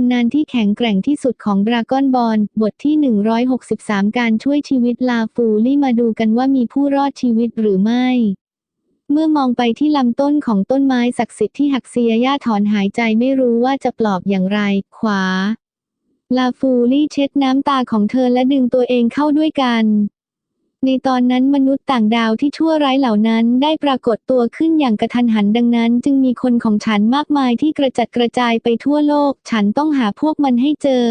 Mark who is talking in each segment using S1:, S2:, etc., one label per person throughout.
S1: ำนานที่แข็งแกร่งที่สุดของดราก้อนบอลบทที่ 163 การช่วยชีวิตลาฟูลี่มาดูกันว่ามีผู้รอดชีวิตหรือไม่ เมื่อมองไปที่ลำต้นของต้นไม้ศักดิ์สิทธิ์ที่หักเซียย่าถอนหายใจไม่รู้ว่าจะปลอบอย่างไร ขวา ลาฟูลี่เช็ดน้ำตาของเธอและดึงตัวเองเข้าด้วยกัน ในตอนนั้นมนุษย์ต่างดาวที่ชั่วร้ายเหล่านั้นได้ปรากฏตัวขึ้นอย่างกระทันหันดังนั้น จึงมีคนของฉันมากมายที่กระจัดกระจายไปทั่วโลก ฉันต้องหาพวกมันให้เจอ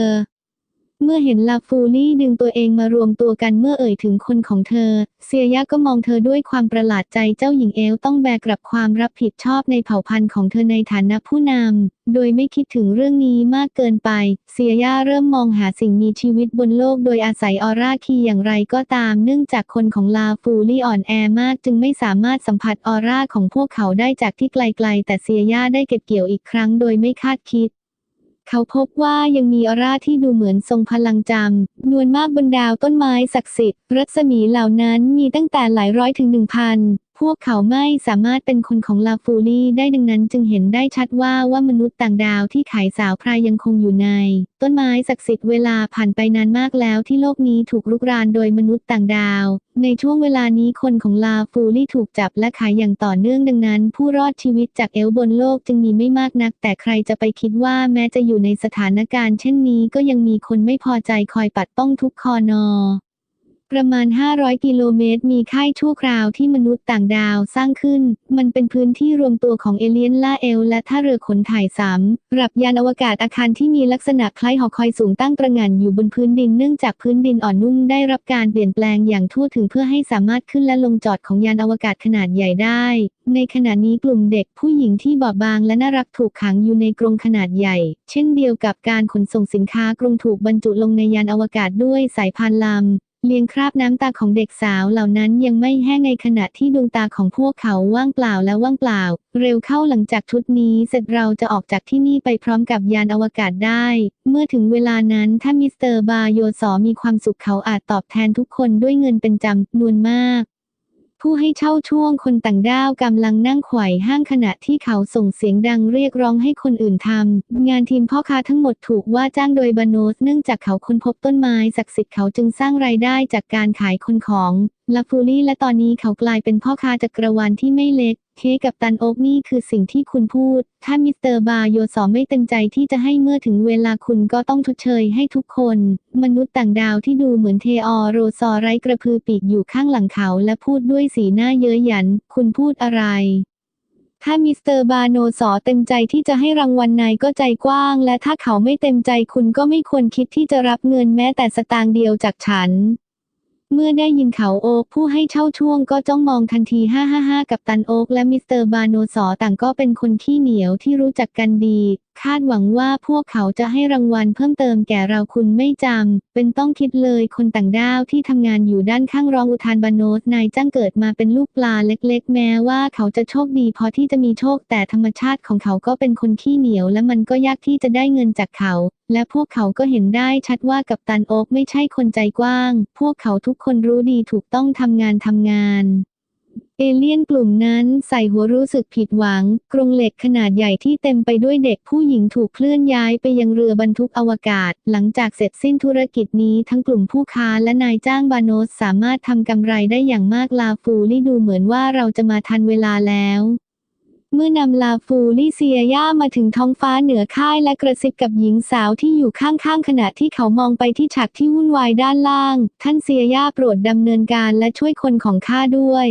S1: เมื่อเห็นลาฟูลี่ดึงตัวเองมารวมตัวกันเมื่อเอ่ยถึงคนของเธอ เซียยะก็มองเธอด้วยความประหลาดใจเจ้าหญิงเอลต้องแบกรับความรับผิดชอบในเผ่าพันธุ์ของเธอในฐานะผู้นำ โดยไม่คิดถึงเรื่องนี้มากเกินไป เซียยะเริ่มมองหาสิ่งมีชีวิตบนโลกโดยอาศัยออร่าคีอย่างไรก็ตาม เนื่องจากคนของลาฟูลี่อ่อนแอมาก จึงไม่สามารถสัมผัสออร่าของพวกเขาได้จากที่ไกลๆ แต่เซียยะได้เก็บเกี่ยวอีกครั้งโดยไม่คาดคิด เขาพบว่ายังมีออร่าที่ดูเหมือนทรงพลังจำนวลมากบนดาวต้นไม้ศักดิ์สิทธิ์ รัศมีเหล่านั้นมีตั้งแต่หลายร้อยถึงหนึ่งพันพวกเขาไม่สามารถเป็นคนของลาฟูลี่ได้ดังนั้นจึงเห็นได้ชัดว่าว่ามนุษย์ต่างดาวที่ขายสาวพรายยังคงอยู่ใน ต้นไม้ศักดิ์สิทธิ์เวลาผ่านไปนานมากแล้วที่โลกนี้ถูกรุกรานโดยมนุษย์ต่างดาว ในช่วงเวลานี้คนของลาฟูลี่ถูกจับและขายอย่างต่อเนื่องดังนั้น ผู้รอดชีวิตจากเอลบนโลกจึงมีไม่มากนัก แต่ใครจะไปคิดว่าแม้จะอยู่ในสถานการณ์ เช่นนี้ก็ยังมีคนไม่พอใจคอยปัดป้องทุกคอนอ ประมาณ 500 กิโลเมตร มีค่ายชั่วคราวที่มนุษย์ต่างดาวสร้างขึ้น มันเป็นพื้นที่รวมตัวของเอเลียนล่าเอล และท่าเรือขนถ่ายสามรับยานอวกาศอาคารที่มีลักษณะคล้ายหอคอยสูงตั้งตระหง่านอยู่บนพื้นดินเนื่องจากพื้นดินอ่อนนุ่มได้รับการเปลี่ยนแปลงอย่างทั่วถึงเพื่อให้สามารถขึ้นและลงจอดของยานอวกาศขนาดใหญ่ได้ ในขณะนี้กลุ่มเด็กผู้หญิงที่บอบบางและน่ารักถูกขังอยู่ในกรงขนาดใหญ่ เช่นเดียวกับการขนส่งสินค้ากรงถูกบรรจุลงในยานอวกาศด้วยสายพานลำ เลียงคราบน้ำตาของเด็กสาวเหล่านั้นยังไม่แห้งในขณะที่ดวงตาของพวกเขาว่างเปล่าและว่างเปล่า เร็วเข้าหลังจากชุดนี้เสร็จเราจะออกจากที่นี่ไปพร้อมกับยานอวกาศได้ เมื่อถึงเวลานั้นถ้ามิสเตอร์บาโยสอมีความสุขเขาอาจตอบแทนทุกคนด้วยเงินเป็นจำนวนมาก ผู้ให้เช่าช่วงคนต่างด้าวกำลังนั่งไขว่ห้างขณะที่เขาส่งเสียงดังเรียกร้องให้คนอื่นทำ งานทีมพ่อค้าทั้งหมดถูกว่าจ้างโดยบาโนส เนื่องจากเขาค้นพบต้นไม้ศักดิ์สิทธิ์เขาจึงสร้างรายได้จากการขายคนของลาฟูลี่และตอนนี้เขากลายเป็นพ่อค้าจักรวาลที่ไม่เล็ก เคกับตันโอ๊กนี่คือสิ่งที่คุณพูด ถ้ามิสเตอร์บาโยสอไม่เต็มใจที่จะให้เมื่อถึงเวลาคุณก็ต้องชดเชยให้ทุกคน มนุษย์ต่างดาวที่ดูเหมือนเทออโรซอไร้กระพือปีกอยู่ข้างหลังเขาและพูดด้วยสีหน้าเย้ยหยัน คุณพูดอะไร ถ้ามิสเตอร์บาโนสอเต็มใจที่จะให้รางวัลนายก็ใจกว้าง และถ้าเขาไม่เต็มใจคุณก็ไม่ควรคิดที่จะรับเงินแม้แต่สตางค์เดียวจากฉัน เมื่อได้ยินเขาโอ๊กผู้ให้เช่าช่วงก็จ้องมองทันที 555 กับตันโอ๊กและมิสเตอร์บาโนสอต่างก็เป็นคนขี้เหนียวที่รู้จักกันดี คาดหวังว่าพวกเขาจะให้รางวัลเพิ่มเติมแก่เราคุณไม่จำเป็นต้องคิดเลยคนต่างด้าวที่ทำงานอยู่ด้านข้างรองอุทานบาโนสนายจ้างเกิดมาเป็นลูกปลาเล็กๆ แม้ว่าเขาจะโชคดีพอที่จะมีโชคแต่ธรรมชาติของเขาก็เป็นคนขี้เหนียวและมันก็ยากที่จะได้เงินจากเขา และพวกเขาก็เห็นได้ชัดว่ากับตันโอ๊กไม่ใช่คนใจกว้าง พวกเขาทุกคนรู้ดีถูกต้องทำงานทำงาน เอเลี่ยนกลุ่มนั้นใส่หัวรู้สึกผิดหวัง กรงเหล็กขนาดใหญ่ที่เต็มไปด้วยเด็กผู้หญิงถูกเคลื่อนย้ายไปยังเรือบรรทุกอวกาศ หลังจากเสร็จสิ้นธุรกิจนี้ทั้งกลุ่มผู้ค้าและนายจ้างบาโนสสามารถทำกำไรได้อย่างมากลาฟูลี่ดูเหมือนว่าเราจะมาทันเวลาแล้วเมื่อนำลาฟูลิเซียย่ามาถึงท้องฟ้าเหนือค่ายและกระซิบกับหญิงสาวที่อยู่ข้างๆ ขณะที่เขามองไปที่ฉากที่วุ่นวายด้านล่าง ท่านเซียย่าโปรดดำเนินการและช่วยคนของข้าด้วย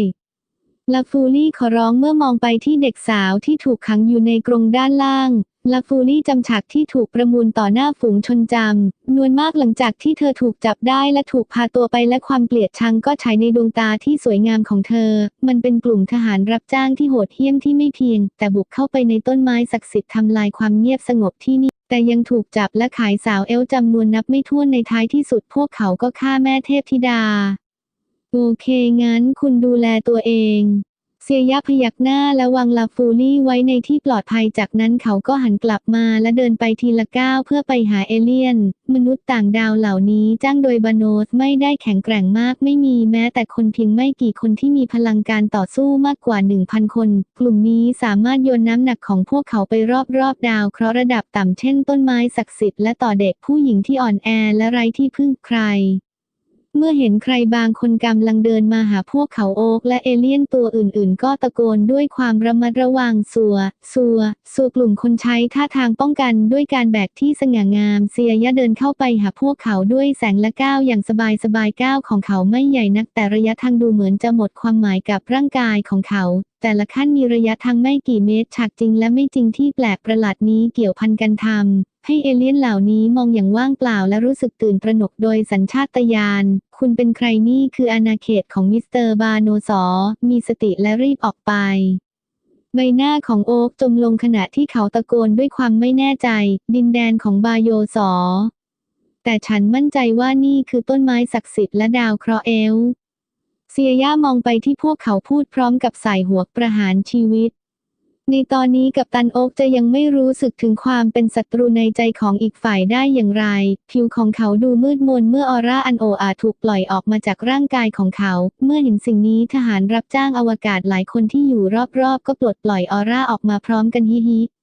S1: ลาฟูลี่ขอร้องเมื่อมองไปที่เด็กสาวที่ถูกขังอยู่ในกรงด้านล่างลาฟูลี่จำฉากที่ถูกประมูลต่อหน้าฝูงชนจำ นวลมากหลังจากที่เธอถูกจับได้และถูกพาตัวไปและความเกลียดชังก็ฉายในดวงตาที่สวยงามของเธอ มันเป็นกลุ่มทหารรับจ้างที่โหดเหี้ยมที่ไม่เพียง แต่บุกเข้าไปในต้นไม้ศักดิ์สิทธิ์ทำลายความเงียบสงบที่นี่ แต่ยังถูกจับและขายสาวเอลจำนวนนับไม่ถ้วนในท้ายที่สุดพวกเขาก็ฆ่าแม่เทพธิดา โอเคงั้นคุณดูแลตัวเอง เซียยะพยักหน้าและวางลาฟูลี่ไว้ในที่ปลอดภัยจากนั้นเขาก็หันกลับมาและเดินไปทีละก้าวเพื่อไปหาเอเลี่ยน มนุษย์ต่างดาวเหล่านี้จ้างโดยบาโนสไม่ได้แข็งแกร่งมากไม่มีแม้แต่คนเพียงไม่กี่คนที่มีพลังการต่อสู้มากกว่า 1,000 คน กลุ่มนี้สามารถโยนน้ำหนักของพวกเขาไปรอบๆดาวเคราะห์ระดับต่ำเช่นต้นไม้ศักดิ์สิทธิ์และต่อเด็กผู้หญิงที่อ่อนแอและไร้ที่พึ่งใคร เมื่อเห็นใครบางคนกำลังเดินมาหาพวกเขาโอ๊กและเอเลี่ยนตัวอื่นๆ ก็ตะโกนด้วยความระมัดระวังสัว สัว สัวกลุ่มคนใช้ท่าทางป้องกันด้วยการแบกที่สง่างามเซียยะเดินเข้าไปหาพวกเขาด้วยแสงและก้าวอย่างสบายสบายๆก้าวของเขาไม่ใหญ่นักแต่ระยะทางดูเหมือนจะหมดความหมายกับร่างกายของเขา แต่ละขั้นมีระยะทางไม่กี่เมตรฉากจริงและไม่จริงที่แปลกประหลาดนี้เกี่ยวพันกันทำ ให้เอเลี่ยนเหล่านี้มองอย่างว่างเปล่าและรู้สึกตื่นตระหนกโดยสัญชาตญาณ คุณเป็นใครนี่คืออาณาเขตของมิสเตอร์บาโนสอมีสติและรีบออกไป ใบหน้าของโอ๊กจมลงขณะที่เขาตะโกนด้วยความไม่แน่ใจ ดินแดนของบาโยสอ แต่ฉันมั่นใจว่านี่คือต้นไม้ศักดิ์สิทธิ์และดาวเคราะห์เอลเซียย่ามองไปที่พวกเขาพูดพร้อมกับสายหัวประหารชีวิต ในตอนนี้กับตันโอ๊กจะยังไม่รู้สึกถึงความเป็นศัตรูในใจของอีกฝ่ายได้อย่างไร ผิวของเขาดูมืดมนเมื่อออร่าอันโออาถูกปล่อยออกมาจากร่างกายของเขา เมื่อเห็นสิ่งนี้ทหารรับจ้างอวกาศหลายคนที่อยู่รอบๆ ก็ปลดปล่อยออร่าออกมาพร้อมกันฮิฮิ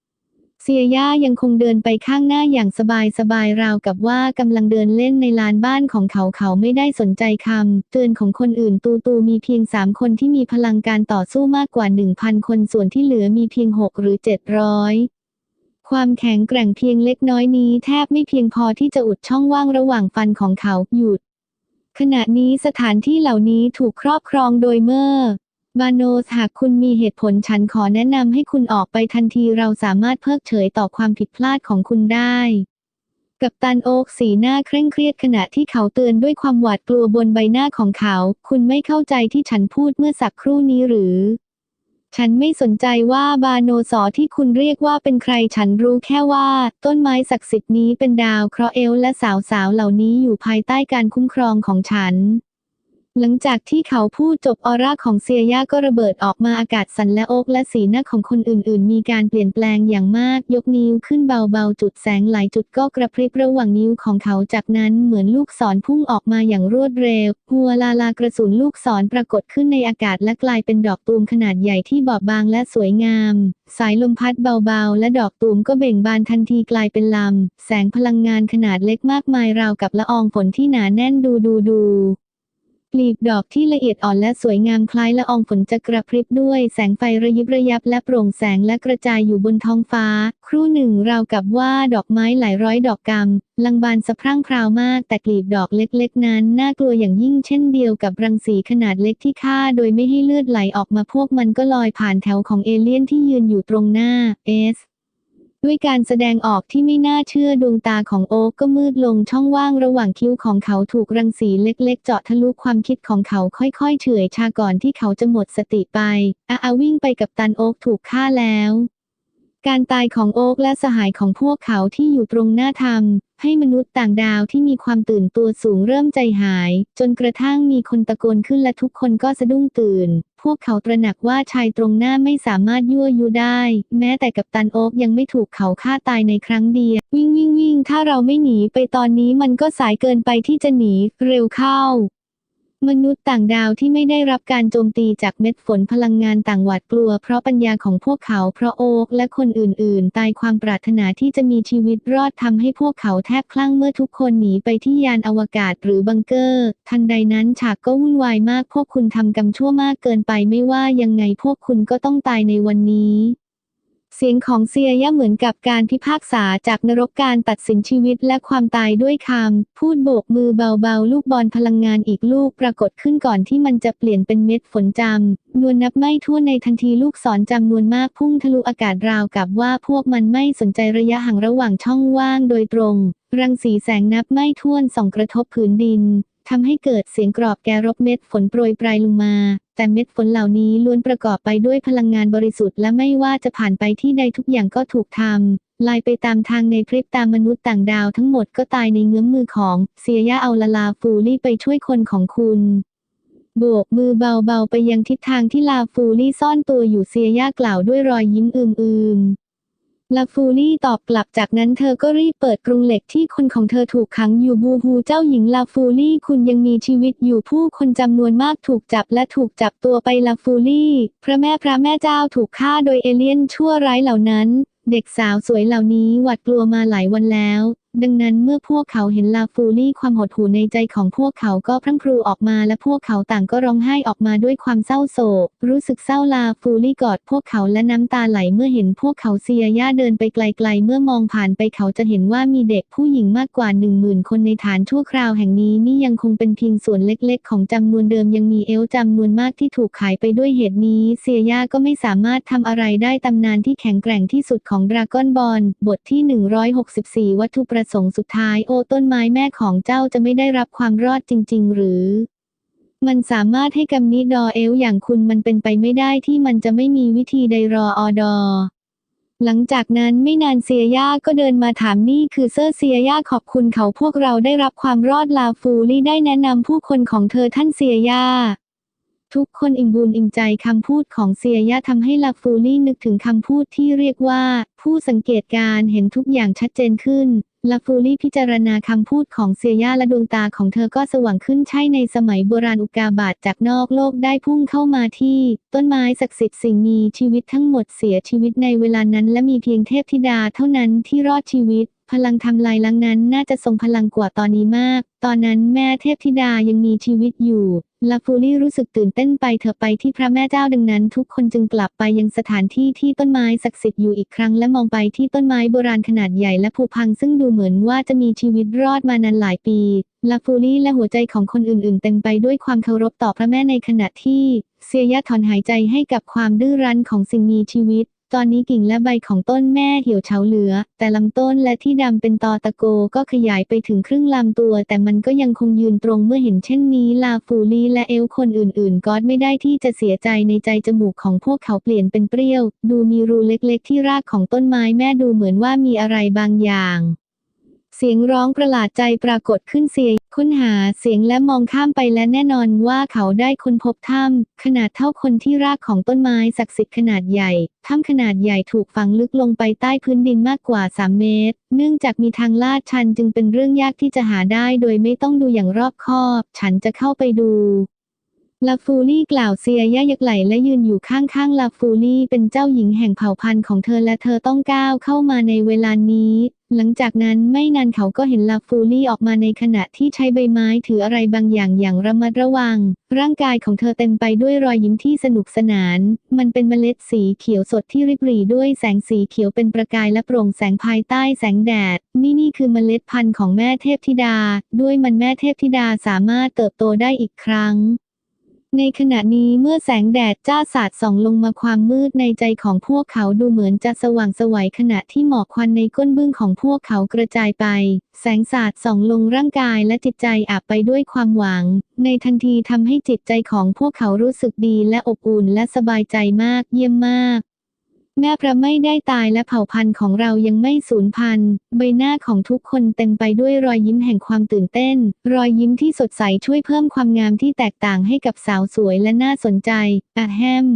S1: เซียย่ายังคงเดินไปข้างหน้าอย่างสบายสบายๆราวกับว่ากำลังเดินเล่นในลานบ้านของเขาเขาไม่ได้สนใจคำเตือนของคนอื่นตูตูมีเพียงสามคนที่มีพลังการต่อสู้มากกว่า1,000คนส่วนที่เหลือมีเพียง6หรือ700ความแข็งแกร่งเพียงเล็กน้อยนี้แทบไม่เพียงพอที่จะอุดช่องว่างระหว่างฟันของเขาหยุด ขณะนี้สถานที่เหล่านี้ถูกครอบครองโดยเมอร์ บาโนสหากคุณมีเหตุผลฉันขอแนะนำให้คุณออกไปทันทีเราสามารถเพิกเฉยต่อความผิดพลาดของคุณได้ กับตันโอ๊กสีหน้าเคร่งเครียดขณะที่เขาเตือนด้วยความหวาดกลัวบนใบหน้าของเขา คุณไม่เข้าใจที่ฉันพูดเมื่อสักครู่นี้หรือ ฉันไม่สนใจว่าบาโนสอที่คุณเรียกว่าเป็นใครฉันรู้แค่ว่า ต้นไม้ศักดิ์สิทธิ์นี้เป็นดาวเคราะห์เอลและสาวๆเหล่านี้อยู่ภายใต้การคุ้มครองของฉัน หลังจากที่เขาพูดจบออร่าของเซียย่าก็ระเบิดออกมาอากาศสั่นและโอกและสีหน้าของคนอื่นๆ มีการเปลี่ยนแปลงอย่างมาก ยกนิ้วขึ้นเบาๆ จุดแสงหลายจุดก็กระพริบระหว่างนิ้วของเขาจากนั้นเหมือนลูกศรพุ่งออกมาอย่างรวดเร็ว หัวลาลากระสุนลูกศรปรากฏขึ้นในอากาศและกลายเป็นดอกตูมขนาดใหญ่ที่บอบบางและสวยงาม สายลมพัดเบาๆ และดอกตูมก็เบ่งบานทันทีกลายเป็นลำ แสงพลังงานขนาดเล็กมากมายราวกับละอองฝนที่หนาแน่นดูดูดู กลีบดอกที่ละเอียดอ่อนและสวยงามคล้ายละอองฝนจะกระพริบด้วยแสงไฟระยิบระยับและโปร่งแสงและกระจายอยู่บนท้องฟ้า ครู่หนึ่งราวกับว่าดอกไม้หลายร้อยดอกกำลังบานสะพรั่งพราวมาก แต่กลีบดอกเล็กๆ นั้นน่ากลัวอย่างยิ่งเช่นเดียวกับรังสีขนาดเล็กที่ฆ่าโดยไม่ให้เลือดไหลออกมาพวกมันก็ลอยผ่านแถวของเอเลี่ยนที่ยืนอยู่ตรงหน้าเอส ด้วยการแสดงออกที่ไม่น่าเชื่อดวงตาของโอ๊กก็มืดลงช่องว่างระหว่างคิ้วของเขาถูกรังสีเล็กๆ เจาะทะลุความคิดของเขาค่อยๆ เฉื่อยชาก่อนที่เขาจะหมดสติไปอาอาวิ่งไปกับตันโอ๊กถูกฆ่าแล้ว การตายของโอ๊กและสหายของพวกเขาที่อยู่ตรงหน้าทำ ให้มนุษย์ต่างดาวที่มีความตื่นตัวสูงเริ่มใจหาย จนกระทั่งมีคนตะโกนขึ้นและทุกคนก็สะดุ้งตื่น พวกเขาตระหนักว่าชายตรงหน้าไม่สามารถยั่วยุได้ แม้แต่กับตันโอ๊กยังไม่ถูกเขาฆ่าตายในครั้งเดียว วิ่งวิ่งวิ่งถ้าเราไม่หนีไปตอนนี้มันก็สายเกินไปที่จะหนี เร็วเข้า มนุษย์ต่างดาวที่ไม่ได้รับการโจมตีจากเม็ดฝนพลังงานต่างหวาดกลัว เพราะปัญญาของพวกเขาเพราะโอกและคนอื่น ๆ ตายความปรารถนาที่จะมีชีวิตรอดทำให้พวกเขาแทบคลั่งเมื่อทุกคนหนีไปที่ยานอวกาศหรือบังเกอร์ ทันใดนั้นฉากก็วุ่นวายมากพวกคุณทำกรรมชั่วมากเกินไปไม่ว่ายังไงพวกคุณก็ต้องตายในวันนี้ เสียงของเซียย่าเหมือนกับการพิพากษาจากนรกการตัดสินชีวิตและความตายด้วยคำพูดโบกมือเบาๆ ลูกบอลพลังงานอีกลูกปรากฏขึ้นก่อนที่มันจะเปลี่ยนเป็นเม็ดฝนจำนวลนับไม่ทั่วนในทันทีลูกศรจำนวนมากพุ่งทะลุอากาศราวกับว่าพวกมันไม่สนใจระยะห่างระหว่างช่องว่างโดยตรง รังสีแสงนับไม่ถ้วนส่องกระทบผืนดิน ทำให้เกิดเสียงกรอบแกรบเม็ดฝนโปรยปลายลงมา แต่เม็ดฝนเหล่านี้ล้วนประกอบไปด้วยพลังงานบริสุทธิ์และไม่ว่าจะผ่านไปที่ใดทุกอย่างก็ถูกทำลายไปตามทางในพริบตามมนุษย์ต่างดาวทั้งหมดก็ตายในเงื้อมมือของเซียยาเอาลาลาฟูลี่ไปช่วยคนของคุณโบกมือเบาๆไปยังทิศทางที่ลาฟูลี่ซ่อนตัวอยู่เซียย่ากล่าวด้วยรอยยิ้มอืมๆ ลาฟูลี่ตอบกลับจากนั้นเธอก็รีบเปิดกรงเหล็กที่คนของเธอถูกขังอยู่บูฮูเจ้าหญิงลาฟูลี่คุณยังมีชีวิตอยู่ผู้คนจำนวนมากถูกจับและถูกจับตัวไปลาฟูลี่พระแม่พระแม่เจ้าถูกฆ่าโดยเอเลี่ยนชั่วร้ายเหล่านั้น เด็กสาวสวยเหล่านี้หวาดกลัวมาหลายวันแล้ว ดังนั้นเมื่อพวกเขาเห็นลาฟูลี่ความหดหู่ในใจของพวกเขาก็พรั่งพรูออกมาและพวกเขาต่างก็ร้องไห้ออกมาด้วยความเศร้าโศก รู้สึกเศร้าลาฟูลี่กอดพวกเขาและน้ำตาไหลเมื่อเห็นพวกเขาเซียย่าเดินไปไกล ๆ เมื่อมองผ่านไปเขาจะเห็นว่ามีเด็กผู้หญิงมากกว่าหนึ่งหมื่นคนในฐานชั่วคราวแห่งนี้นี่ยังคงเป็นเพียงส่วนเล็ก ๆ ของจำนวนเดิมยังมีเอลจำนวนมากที่ถูกขายไปด้วยเหตุนี้เซียย่าก็ไม่สามารถทำอะไรได้ตำนานที่แข็งแกร่งที่สุดของดราก้อนบอลบทที่ 164 วัตถุประประสงค์สุดท้ายโอ้ต้นไม้แม่ของเจ้าจะไม่ได้รับความรอดจริง ๆ หรือ มันสามารถให้กำนิดอเอลอย่างคุณมันเป็นไปไม่ได้ที่มันจะไม่มีวิธีใดรออดอหลังจากนั้นไม่นานเซียย่าก็เดินมาถามนี่คือเซอร์เซียย่าขอบคุณเขาพวกเราได้รับความรอดลาฟูลี่ได้แนะนำผู้คนของเธอท่านเซียย่า ทุกคนอิ่มบุญอิ่มใจคำพูดของเซียย่าทำให้ลาฟูลี่นึกถึงคำพูดที่เรียกว่า ผู้สังเกตการเห็นทุกอย่างชัดเจนขึ้นลาฟูลี่พิจารณาคำพูดของเซียย่าและดวงตาของเธอก็สว่างขึ้นใช่ในสมัยโบราณอุกาบาตจากนอกโลกได้พุ่งเข้ามาที่ ต้นไม้ศักดิ์สิทธิ์สิ่งมีชีวิตทั้งหมดเสียชีวิตในเวลานั้น และมีเพียงเทพธิดาเท่านั้นที่รอดชีวิต พลังทำลายล้างนั้นน่าจะทรงพลังกว่าตอนนี้มาก ตอนนั้นแม่เทพธิดายังมีชีวิตอยู่ ลาฟูลี่รู้สึกตื่นเต้นไปเธอไปที่พระแม่เจ้าดังนั้น ทุกคนจึงกลับไปยังสถานที่ที่ต้นไม้ศักดิ์สิทธิ์อยู่อีกครั้ง และมองไปที่ต้นไม้โบราณขนาดใหญ่และผุพังซึ่งดูเหมือนว่าจะมีชีวิตรอดมานานหลายปี ลาฟูลี่และหัวใจของคนอื่น ๆ เต็มไปด้วยความเคารพต่อพระแม่ในขณะที่เซียยะถอนหายใจให้กับความดื้อรั้นของสิ่งมีชีวิต ตอนนี้กิ่งและใบของต้นแม่เหี่ยวเฉาเหลือ แต่ลำต้นและที่ดำเป็นตอตะโกก็ขยายไปถึงครึ่งลำตัว แต่มันก็ยังคงยืนตรงเมื่อเห็นเช่นนี้ลาฟูลีและเอลคนอื่นๆก็ไม่ได้ที่จะเสียใจในใจจมูกของพวกเขาเปลี่ยนเป็นเปรี้ยว ดูมีรูเล็กๆ ที่รากของต้นไม้แม่ดูเหมือนว่ามีอะไรบางอย่าง เสียงร้องประหลาดใจปรากฏขึ้นเสีย ค้นหาเสียงและมองข้ามไปและแน่นอนว่าเขาได้ค้นพบถ้ำขนาดเท่าคนที่รากของต้นไม้ศักดิ์สิทธิ์ขนาดใหญ่ ถ้ำขนาดใหญ่ถูกฝังลึกลงไปใต้พื้นดินมากกว่า 3 เมตร เนื่องจากมีทางลาดชันจึงเป็นเรื่องยากที่จะหาได้โดยไม่ต้องดูอย่างรอบคอบ ฉันจะเข้าไปดูลาฟูลี่กล่าวเซียย่ายักไหลและยืนอยู่ข้างๆลาฟูลี่เป็นเจ้าหญิงแห่งเผ่าพันธุ์ของเธอและเธอต้องก้าวเข้ามาในเวลานี้ หลังจากนั้นไม่นานเขาก็เห็นลาฟูลี่ออกมาในขณะที่ใช้ใบไม้ถืออะไรบางอย่างอย่างระมัดระวัง ร่างกายของเธอเต็มไปด้วยรอยยิ้มที่สนุกสนาน มันเป็นเมล็ดสีเขียวสดที่ริบหรี่ด้วยแสงสีเขียวเป็นประกายและโปร่งแสงภายใต้แสงแดด นี่นี่คือเมล็ดพันธุ์ของแม่เทพธิดา ด้วยมันแม่เทพธิดาสามารถเติบโตได้อีกครั้ง ในขณะนี้เมื่อแสงแดดจ้าสาดส่องลงมาความมืดในใจของพวกเขาดูเหมือนจะสว่างไสวัยขณะที่หมอกควันในก้นบึ้งของพวกเขากระจายไป แสงสาดส่องลงร่างกายและจิตใจอาบไปด้วยความหวัง ในทันทีทำให้จิตใจของพวกเขารู้สึกดีและอบอุ่นและสบายใจมากเยี่ยมมาก แม่พระไม่ได้ตายและเผ่าพันธุ์ของเรายังไม่สูญพันธุ์ ใบหน้าของทุกคนเต็มไปด้วยรอยยิ้มแห่งความตื่นเต้น รอยยิ้มที่สดใสช่วยเพิ่มความงามที่แตกต่างให้กับสาวสวยและน่าสนใจอะแฮม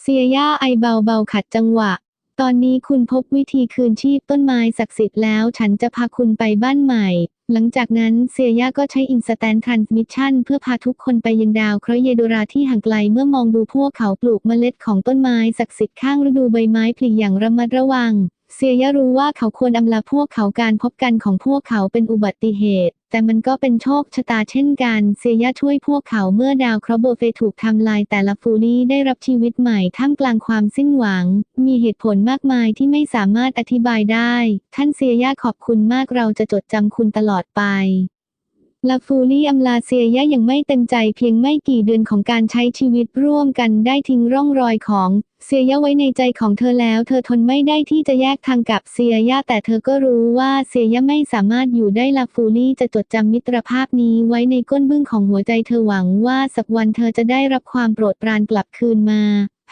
S1: เซียย่าไอเบาๆขัดจังหวะ ตอนนี้คุณพบวิธีคืนชีพต้นไม้ศักดิ์สิทธิ์แล้ว ฉันจะพาคุณไปบ้านใหม่ หลังจากนั้นเซียย่าก็ใช้อินสแตนทรานส์มิชชั่นเพื่อพาทุกคนไปยังดาวเคราะห์เยโดราที่ห่างไกลเมื่อมองดูพวกเขาปลูกเมล็ดของต้นไม้ศักดิ์สิทธิ์ข้างฤดูใบไม้ผลิอย่างระมัดระวัง เซียยะรู้ว่าเขาควรอำลาพวกเขาการพบกันของพวกเขาเป็นอุบัติเหตุ แต่มันก็เป็นโชคชะตาเช่นกัน เซียยะช่วยพวกเขาเมื่อดาวเคราะห์โบเฟถูกทำลายแต่ละฟูลี่ได้รับชีวิตใหม่ท่ามกลางความสิ้นหวัง มีเหตุผลมากมายที่ไม่สามารถอธิบายได้ ท่านเซียยะขอบคุณมากเราจะจดจำคุณตลอดไป ลาฟูลี่อำลาเซียย่ายังไม่เต็มใจเพียงไม่กี่เดือนของการใช้ชีวิตร่วมกันได้ทิ้งร่องรอยของเซียย่าไว้ในใจของเธอแล้ว เธอทนไม่ได้ที่จะแยกทางกับเซียย่าแต่เธอก็รู้ว่าเซียย่าไม่สามารถอยู่ได้ลาฟูลี่จะจดจำมิตรภาพนี้ไว้ในก้นบึ้งของหัวใจเธอหวังว่าสักวันเธอจะได้รับความโปรดปรานกลับคืนมา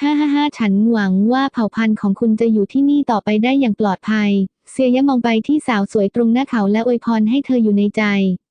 S1: ฮ่าฮ่าฮ่าฉันหวังว่าเผ่าพันธุ์ของคุณจะอยู่ที่นี่ต่อไปได้อย่างปลอดภัย เซียยะมองไปที่สาวสวยตรงหน้าเขาและอวยพรให้เธออยู่ในใจ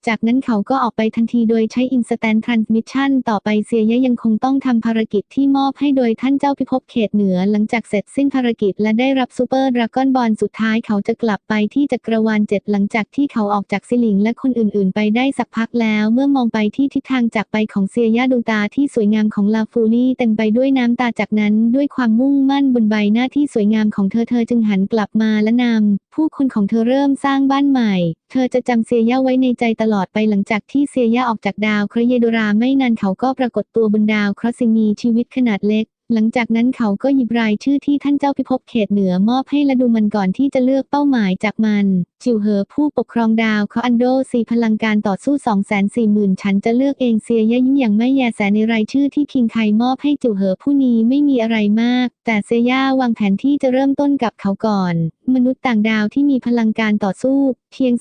S1: จากนั้นเขาก็ออกไปทันทีโดยใช้ Instant Transmission ต่อไปเซียยะยังคงต้องทำภารกิจที่มอบให้โดยท่านเจ้าพิภพเขตเหนือหลังจากเสร็จสิ้นภารกิจและได้รับซูเปอร์ดราก้อนบอลสุดท้ายเขาจะกลับไปที่จักรวาลเจ็ดหลังจากที่เขาออกจากซิลิงและคนอื่นๆ ไปได้สักพักแล้ว เมื่อมองไปที่ทิศทางจากไปของเซียยะดวงตาที่สวยงามของลาฟูลี่เต็มไปด้วยน้ำตาจากนั้นด้วยความมุ่งมั่นบนใบหน้าที่สวยงามของเธอเธอจึงหันกลับมาและนำ ผู้คนของเธอเริ่มสร้างบ้านใหม่ เธอจะจำเซียยะไว้ในใจตลอดไปหลังจากที่เซียยะออกจากดาวเคราะห์เยโดราไม่นานเขาก็ปรากฏตัวบนดาวเคราะห์ซิงมีชีวิตขนาดเล็ก หลังจากนั้นเขาก็หยิบรายชื่อที่ท่านเจ้าพิภพเขตเหนือมอบให้และดูมันก่อนที่จะเลือกเป้าหมายจากมัน จิวเหอผู้ปกครองดาวเขาอันโดสีพลังการต่อสู้ 2 4 0 0 0 0 ฉันจะเลือกเองเซียยะยิ้มอย่างไม่แยแสในรายชื่อที่คิงไคมอบให้จิวเหอผู้นี้ไม่มีอะไรมาก แต่เซียย่าวางแผนที่จะเริ่มต้นกับเขาก่อน มนุษย์ต่างดาวที่มีพลังการต่อสู้เพียง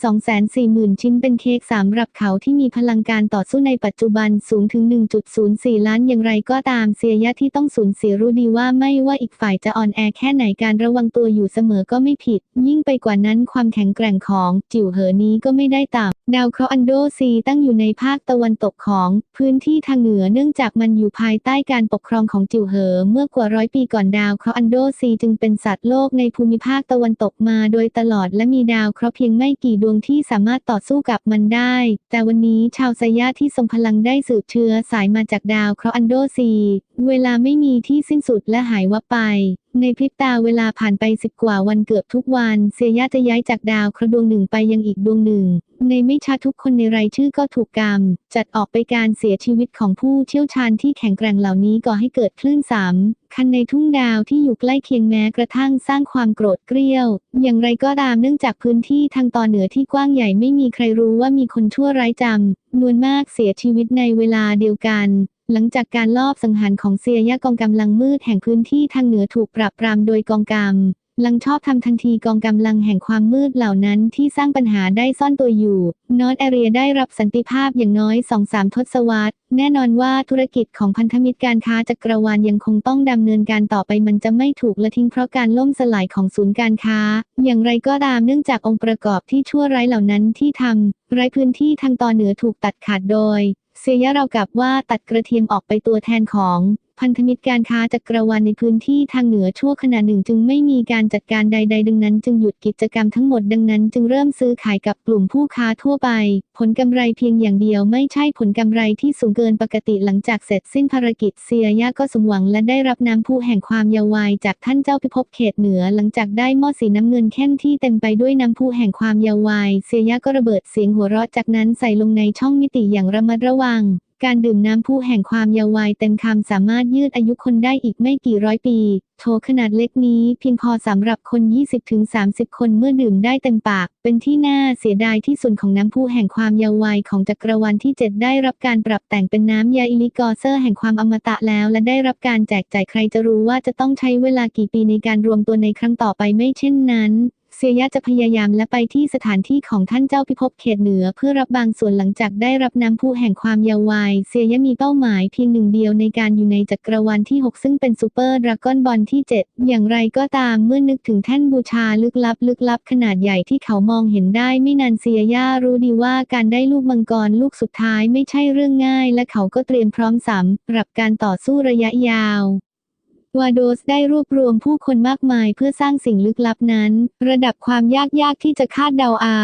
S1: 240,000 ชิ้นเป็นเค้กสำหรับเขาที่มีพลังการต่อสู้ในปัจจุบันสูงถึง 1.04 ล้านอย่างไรก็ตามเซียยะที่ต้องสูญเสียรู้ดีว่าไม่ว่าอีกฝ่ายจะอ่อนแอแค่ไหนการระวังตัวอยู่เสมอก็ไม่ผิด ยิ่งไปกว่านั้นความแข็งแกร่งของจิ๋วเหอนี้ก็ไม่ได้ต่ำ ดาวเคราะห์อันโดซีตั้งอยู่ในภาคตะวันตกของพื้นที่ทางเหนือเนื่องจากมันอยู่ภายใต้การปกครองของจิ๋วเหอ เมื่อกว่าร้อยปีก่อนดาวเคราะห์อันโดซีจึงเป็นสัตว์โลกในภูมิภาคตะวันตกมาโดยตลอดและมีดาวเคราะห์เพียงไม่กี่ดวงที่สามารถต่อสู้กับมันได้ แต่วันนี้ชาวไซยะที่ทรงพลังได้สืบเชื้อสายมาจากดาวเคราะห์อันโดซี เวลาไม่มีที่สิ้นสุดและหายวับไป ในพริบตาเวลาผ่านไปสิบกว่าวันเกือบทุกวัน เซียยะจะย้ายจากดาวคราะดวงหนึ่งไปยังอีกดวงหนึ่ง ในไม่ช้าทุกคนในรายชื่อก็ถูกกรรม จัดออกไปการเสียชีวิตของผู้เชี่ยวชาญที่แข็งแกร่งเหล่านี้ก่อให้เกิดคลื่นสามคันในทุ่งดาวที่อยู่ใกล้เคียงแม้กระทั่งสร้างความโกรธเกรี้ยว อย่างไรก็ตามเนื่องจากพื้นที่ทางตอนเหนือที่กว้างใหญ่ไม่มีใครรู้ว่ามีคนชั่วร้ายจำนวนมากเสียชีวิตในเวลาเดียวกัน หลังจากการลอบสังหารของเซียยะกองกำลังมืดแห่งพื้นที่ทางเหนือถูกปราบปรามโดยกองกำลังชอบทำทันทีกองกำลังแห่งความมืดเหล่านั้นที่สร้างปัญหาได้ซ่อนตัวอยู่นอตแอเรียได้รับสันติภาพอย่างน้อยสองสามทศวรรษ แน่นอนว่าธุรกิจของพันธมิตรการค้าจักรวาลยังคงต้องดำเนินการต่อไปมันจะไม่ถูกละทิ้งเพราะการล่มสลายของศูนย์การค้า อย่างไรก็ตามเนื่องจากองค์ประกอบที่ชั่วร้ายเหล่านั้นที่ทำไร้พื้นที่ทางตอนเหนือถูกตัดขาดโดย เซียเรากับว่าตัดกระเทียมออกไปตัวแทนของ พันธมิตรการค้าจักรวาลในพื้นที่ทางเหนือชั่วขณะหนึ่งจึงไม่มีการจัดการใด ๆ ดังนั้น จึงหยุดกิจกรรมทั้งหมดดังนั้น จึงเริ่มซื้อขายกับกลุ่มผู้ค้าทั่วไป ผลกำไรเพียงอย่างเดียวไม่ใช่ผลกำไรที่สูงเกินปกติหลังจากเสร็จสิ้นภารกิจเซียยะก็สมหวังและได้รับน้ำผู้แห่งความเยาววายจากท่านเจ้าพิภพเขตเหนือหลังจากได้หม้อสีน้ำเงินเข้มที่เต็มไปด้วยน้ำผู้แห่งความเยาววายเซียยะก็ระเบิดเสียงหัวเราะจากนั้นใส่ลงในช่องมิติอย่างระมัดระวัง การดื่มน้ำผู้แห่งความยาววายเต็มคำสามารถยืดอายุคนได้อีกไม่กี่ร้อยปี โถขนาดเล็กนี้เพียงพอสำหรับคน 20-30 คนเมื่อดื่มได้เต็มปาก เป็นที่น่าเสียดายที่ส่วนของน้ำผู้แห่งความยาววายของจักรวาลที่ 7 ได้รับการปรับแต่งเป็นน้ำยาอิลิกอเซอร์แห่งความอมตะแล้วและได้รับการแจกจ่ายใครจะรู้ว่าจะต้องใช้เวลากี่ปีในการรวมตัวในครั้งต่อไปไม่เช่นนั้น เซียยะจะพยายามและไปที่สถานที่ของท่านเจ้าพิภพเขตเหนือเพื่อรับบางส่วนหลังจากได้รับน้ำพุแห่งความยาววายเซียยะมีเป้าหมายเพียงหนึ่งเดียวในการอยู่ในจักรวาลที่ 6 ซึ่งเป็นซูเปอร์ดราก้อนบอลที่ 7 อย่างไรก็ตามเมื่อนึกถึงแท่นบูชาลึกลับ ลึกลับขนาดใหญ่ที่เขามองเห็นได้ไม่นานเซียยะรู้ดีว่าการได้ลูกมังกรลูกสุดท้ายไม่ใช่เรื่องง่าย และเขาก็เตรียมพร้อมสำหรับการต่อสู้ระยะยาว วาโดสได้รวบรวมผู้คนมากมายเพื่อสร้างสิ่งลึกลับนั้น ระดับความยากยากที่จะคาดเดาอา